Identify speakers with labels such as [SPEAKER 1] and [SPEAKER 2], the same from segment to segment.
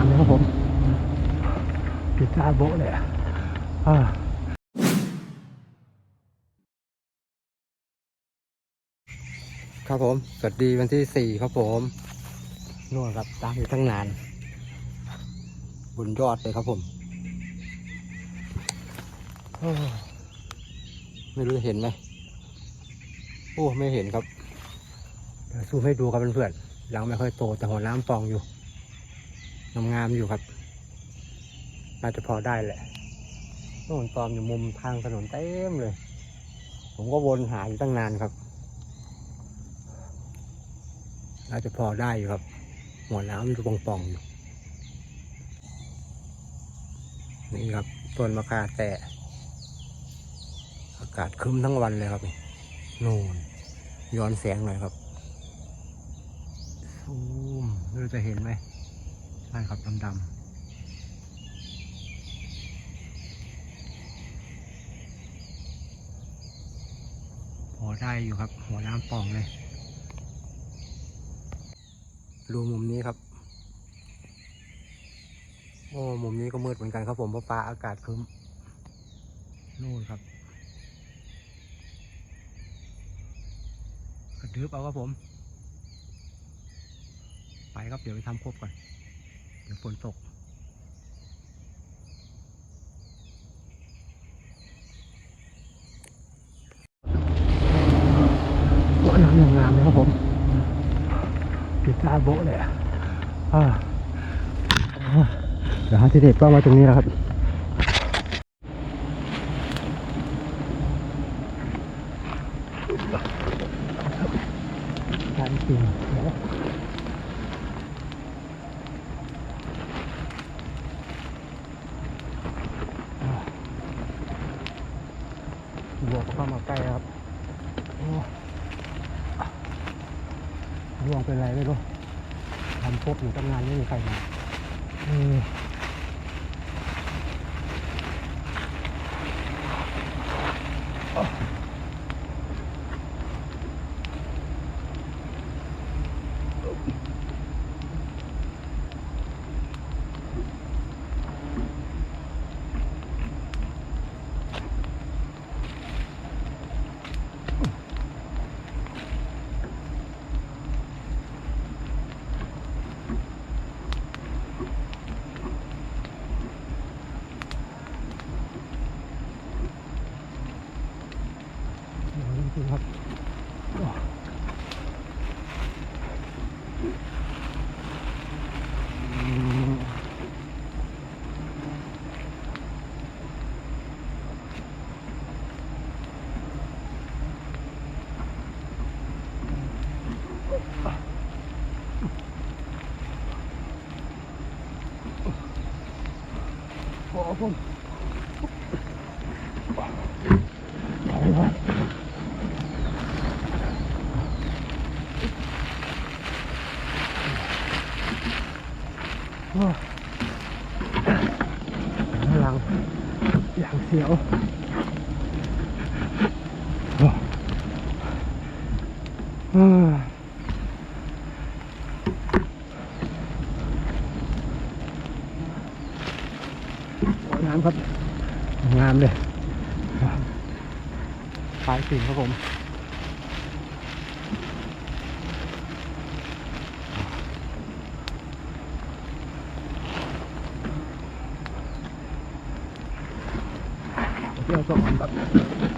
[SPEAKER 1] ามเลยครับผมปิดตาโบะเลยอะอ่าครับผม สวัสดีวันที่สี่ครับผมนู่นครับตามอยู่ตั้งนาน บนยอดเลยครับผมโอ้ไม่รู้จะเห็นไหมโอ้ ไม่เห็นครับเดี๋ยวซูมให้ดูครับเพื่อนๆหลังไม่ค่อยโตแต่หัวน้ำปองอยู่ งามๆอยู่ครับน่าจะพอได้แหละโน่นตอมอยู่มุมทางถนนเต็มเลย ผมก็วนหาอยู่ตั้งนานครับน่าจะพอได้อยู่ครับ หัวน้ำอยู่ปองๆอยู่ นี่ครับต้นมะค่าแต่อากาศครึ้มทั้งวันเลยครับนู่นย้อนแสงหน่อยครับซูมไม่รู้จะเห็นไหม ใช่ครับดำๆพอได้อยู่ครับ หัวน้ำป่องเลยดูมุมนี้ครับ โอ้มุมนี้ก็มืดเหมือนกันครับผมเพราะฟ้าอากาศครึ้มนู่นครับกระดึบเอาครับผม ไปครับเดี๋ยวไปทำครบก่อนี๋ยวฝนตกว่าน้ำยังงามเลยครับผมปิดตาโบะเลยอะเดี๋ยวหาที่เด็ดก็มาตรงนี้แล้วครับ การจริงเดี๋ยว วัวก็เข้ามาใกล้ครับร่วงเป็นไรไม่รู้ทำพบอยู่ตั้งนานไม่มีใครมา ครับโอ้อืมโอ้ผมไปครับ โอ้พลังอย่างเสียวโอ้อ่าโอ้ย น้ำครับ งามเลยปลายสิ่งครับผม เที่ยว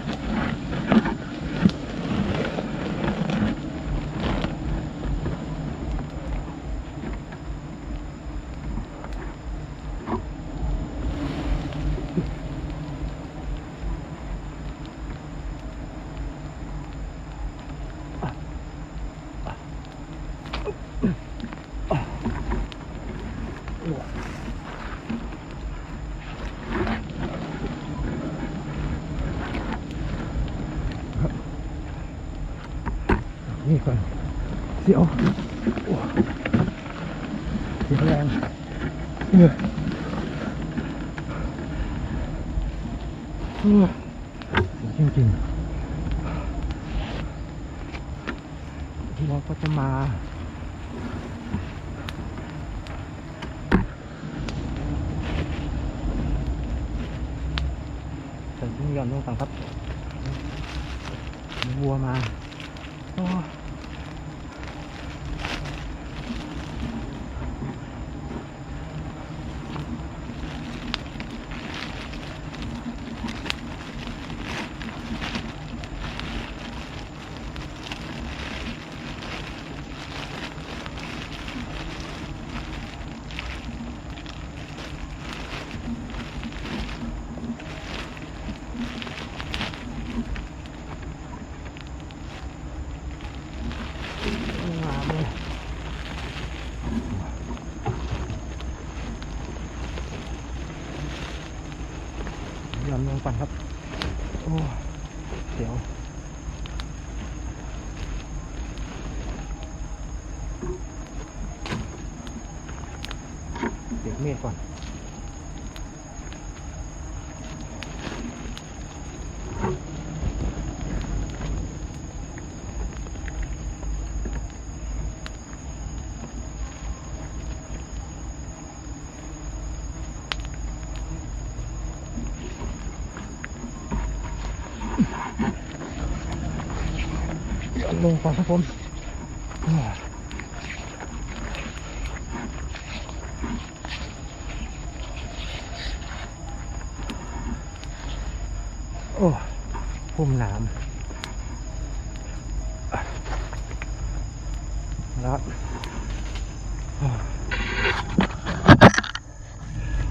[SPEAKER 1] นี่ก่อนเสียวเสียแรงเหนื่อยจริงจริงวัวก็จะมาแต่ชิ้นย่อนลงต่างครับวัวมา โอ้งามเลยยอมลง ก่อนครับ โอ้เดี๋ยวเดี๋ยวเมฆก่อน ลงก่อนครับผมโอ้พุ่มน้ำแล้วอ่า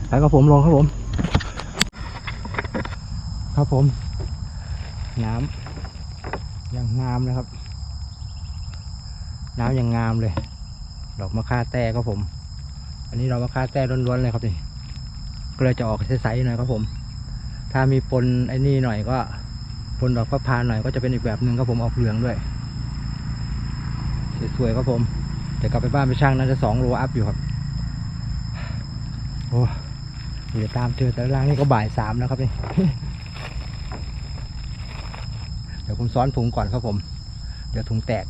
[SPEAKER 1] ไปครับผมลงครับผม ครับผม น้ำอย่างงามนะครับ น้ำอย่างงามเลย ดอกมะค่าแต้ครับผม อันนี้ดอกมะค่าแต้ล้วนๆเลยครับนี่ก็เลยจะออกใสๆหน่อยครับผม ถ้ามีปนไอ้นี่หน่อยก็ปนดอกพระพานหน่อยก็จะเป็นอีกแบบหนึ่งครับผมออกเหลืองด้วยสวยๆครับผมเดี๋ยวกลับไปบ้านไปช่างน่าจะสองโลอัพอยู่ครับโอ้เดี๋ยวตามเจอแต่ล่างนี่ก็บ่ายสามแล้วครับนี่เดี๋ยวผมซ้อนถุงก่อนครับผม เดี๋ยวถุงแตก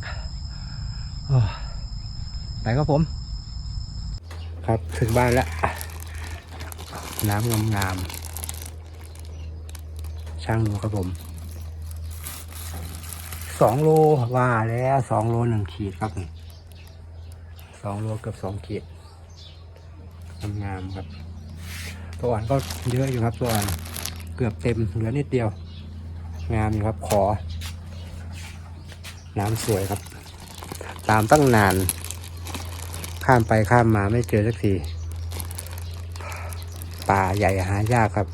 [SPEAKER 1] ไปครับผม ครับถึงบ้านแล้ว น้ำงามงามช่างดูครับผมสองโลว่าแล้วสองโลหนึ่งขีดครับสองโลเกือบสองขีดงามงามครับ ตัวอ่อนก็เยอะอยู่ครับตัวอ่อนเกือบเต็มเหลือนิดเดียว งามอยู่ครับขอ น้ำสวยครับามตั้งนาน ข้ามไปข้ามมาไม่เจอสักที ป่าใหญ่หายากครับ